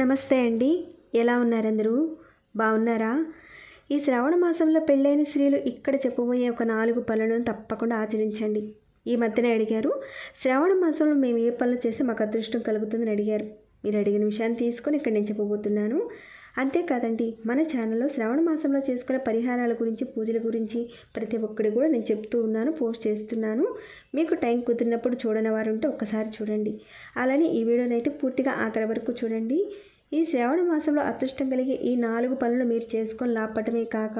నమస్తే అండి. ఎలా ఉన్నారందరూ? బాగున్నారా? ఈ శ్రావణ మాసంలో పెళ్ళైన స్త్రీలు ఇక్కడ చెప్పబోయే ఒక నాలుగు పనులను తప్పకుండా ఆచరించండి. ఈ మధ్యనే అడిగారు శ్రావణ మాసంలో మేము ఏ పనులు చేస్తే మాకు అదృష్టం కలుగుతుందని అడిగారు. మీరు అడిగిన విషయాన్ని తీసుకొని ఇక్కడ నేను చెప్పబోతున్నాను. అంతేకాదండి మన ఛానల్లో శ్రావణ మాసంలో చేసుకునే పరిహారాల గురించి పూజల గురించి ప్రతి ఒక్కటి కూడా నేను చెప్తూ ఉన్నాను పోస్ట్ చేస్తున్నాను. మీకు టైం కుదిరినప్పుడు చూడని వారు ఉంటే ఒక్కసారి చూడండి. అలానే ఈ వీడియోని అయితే పూర్తిగా ఆఖరి వరకు చూడండి. ఈ శ్రావణ మాసంలో అదృష్టం కలిగే ఈ నాలుగు పనులు మీరు చేసుకొని లాపటమే కాక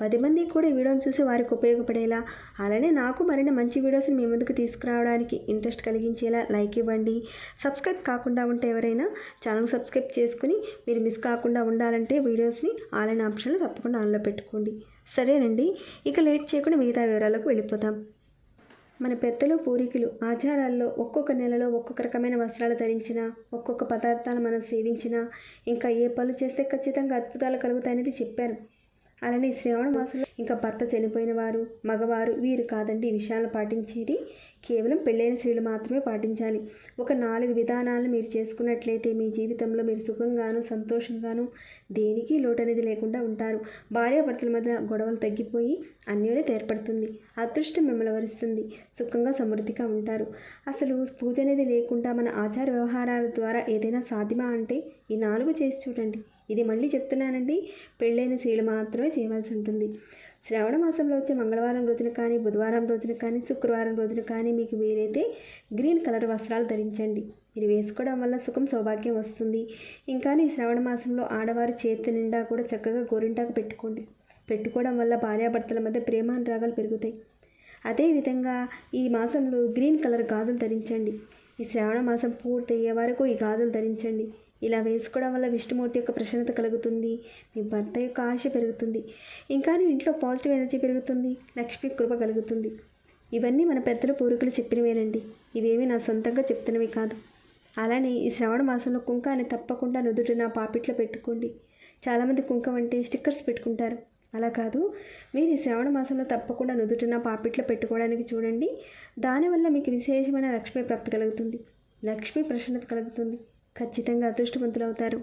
పది మంది కూడా వీడియోని చూసి వారికి ఉపయోగపడేలా. అలానే నాకు మరిన్ని మంచి వీడియోస్ని మీ ముందుకు తీసుకురావడానికి ఇంట్రెస్ట్ కలిగించేలా లైక్ ఇవ్వండి. సబ్స్క్రైబ్ కాకుండా ఉంటే ఎవరైనా ఛానల్ సబ్స్క్రైబ్ చేసుకుని మీరు మిస్ కాకుండా ఉండాలంటే వీడియోస్ని ఆన్లైన్ ఆప్షన్లు తప్పకుండా ఆన్లో పెట్టుకోండి. సరేనండి ఇక లేట్ చేయకుండా మిగతా వివరాలకు వెళ్ళిపోతాం మన పెద్దలు పూర్వీకులు ఆచారాల్లో ఒక్కొక్క నెలలో ఒక్కొక్క రకమైన వస్త్రాలు ధరించిన ఒక్కొక్క పదార్థాలు మనం సేవించినా ఇంకా ఏ పనులు చేస్తే ఖచ్చితంగా అద్భుతాలు కలుగుతాయనేది చెప్పారు. అలానే శ్రావణ మాసంలో ఇంకా భర్త చనిపోయిన వారు మగవారు వీరు కాదండి. ఈ విషయాలను పాటించేది కేవలం పెళ్ళైన స్త్రీలు మాత్రమే పాటించాలి. ఒక నాలుగు విధానాలను మీరు చేసుకున్నట్లయితే మీ జీవితంలో మీరు సుఖంగాను సంతోషంగాను దేనికి లోటు అనేది లేకుండా ఉంటారు. భార్యాభర్తల మధ్య గొడవలు తగ్గిపోయి అన్యోన్యత ఏర్పడుతుంది. అదృష్టం మిమ్మల్ని వరిస్తుంది. సుఖంగా సమృద్ధిగా ఉంటారు. అసలు పూజ అనేది లేకుండా మన ఆచార వ్యవహారాల ద్వారా ఏదైనా సాధ్యమా అంటే ఈ నాలుగు చేసి చూడండి. ఇది మళ్ళీ చెప్తున్నానండి. పెళ్ళైన స్త్రీలు మాత్రమే చేయవలసి ఉంటుంది. శ్రావణ మాసంలో వచ్చే మంగళవారం రోజున కానీ బుధవారం రోజున కానీ శుక్రవారం రోజున కానీ మీకు వీలైతే గ్రీన్ కలర్ వస్త్రాలు ధరించండి. ఇది వేసుకోవడం వల్ల సుఖం సౌభాగ్యం వస్తుంది. ఇంకా ఈ శ్రావణ మాసంలో ఆడవారి చేతి నిండా కూడా చక్కగా గోరింటాకు పెట్టుకోండి. పెట్టుకోవడం వల్ల భార్యాభర్తల మధ్య ప్రేమానురాగాలు పెరుగుతాయి. అదేవిధంగా ఈ మాసంలో గ్రీన్ కలర్ గాజులు ధరించండి. ఈ శ్రావణ మాసం పూర్తయ్యే వరకు ఈ గాజులు ధరించండి. ఇలా వేసుకోవడం వల్ల విష్ణుమూర్తి యొక్క ప్రసన్నత కలుగుతుంది. మీ భర్త యొక్క ఆశ పెరుగుతుంది. ఇంకా ఇంట్లో పాజిటివ్ ఎనర్జీ పెరుగుతుంది. లక్ష్మీ కృప కలుగుతుంది. ఇవన్నీ మన పెద్దల పూర్వీకులు చెప్పినవేనండి. ఇవేమీ నా సొంతంగా చెప్తున్నవి కాదు. అలానే ఈ శ్రావణ మాసంలో కుంకాన్ని తప్పకుండా నుదుటిన పాపిట్లో పెట్టుకోండి. చాలామంది కుంకం అంటే స్టిక్కర్స్ పెట్టుకుంటారు. అలా కాదు. మీరు ఈ శ్రావణ మాసంలో తప్పకుండా నుదుటిన పాపిట్లో పెట్టుకోవడానికి చూడండి. దానివల్ల మీకు విశేషమైన లక్ష్మీ ప్రాప్తి కలుగుతుంది. లక్ష్మీ ప్రసన్నత కలుగుతుంది. ఖచ్చితంగా అదృష్టవంతులు అవుతారు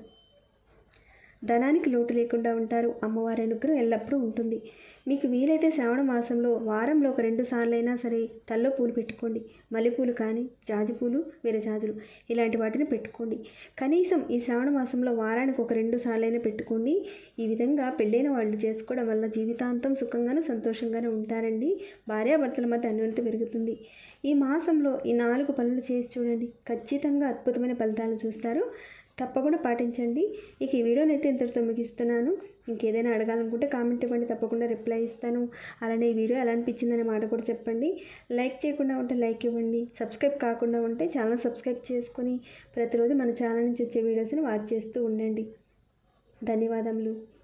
ధనానికి లోటు లేకుండా ఉంటారు. అమ్మవారి అనుగ్రహం ఎల్లప్పుడూ ఉంటుంది. మీకు వీలైతే శ్రావణ మాసంలో వారంలో ఒక రెండు సార్లైనా సరే తల్లో పూలు పెట్టుకోండి. మల్లెపూలు కానీ జాజి పూలు విరజాజులు ఇలాంటి వాటిని పెట్టుకోండి. కనీసం ఈ శ్రావణ మాసంలో వారానికి ఒక రెండు సార్లైనా పెట్టుకోండి. ఈ విధంగా పెళ్ళైన వాళ్ళు చేసుకోవడం వల్ల జీవితాంతం సుఖంగానే సంతోషంగానే ఉంటారండి. భార్యాభర్తల మధ్య అన్యోన్యత పెరుగుతుంది. ఈ మాసంలో ఈ నాలుగు పనులు చేసి చూడండి. ఖచ్చితంగా అద్భుతమైన ఫలితాలు చూస్తారు. తప్పకుండా పాటించండి. ఇక ఈ వీడియోని అయితే ఇంతటితో ముగిస్తున్నాను. ఇంకేదైనా అడగాలనుకుంటే కామెంట్ ఇవ్వండి. తప్పకుండా రిప్లై ఇస్తాను. అలానే ఈ వీడియో ఎలా అనిపించిందనే మాట కూడా చెప్పండి. లైక్ చేయకుండా ఉంటే లైక్ ఇవ్వండి. సబ్స్క్రైబ్ కాకుండా ఉంటే ఛానల్ సబ్స్క్రైబ్ చేసుకొని ప్రతిరోజు మన ఛానల్ నుంచి వచ్చే వీడియోస్ని వాచ్ చేస్తూ ఉండండి. ధన్యవాదములు.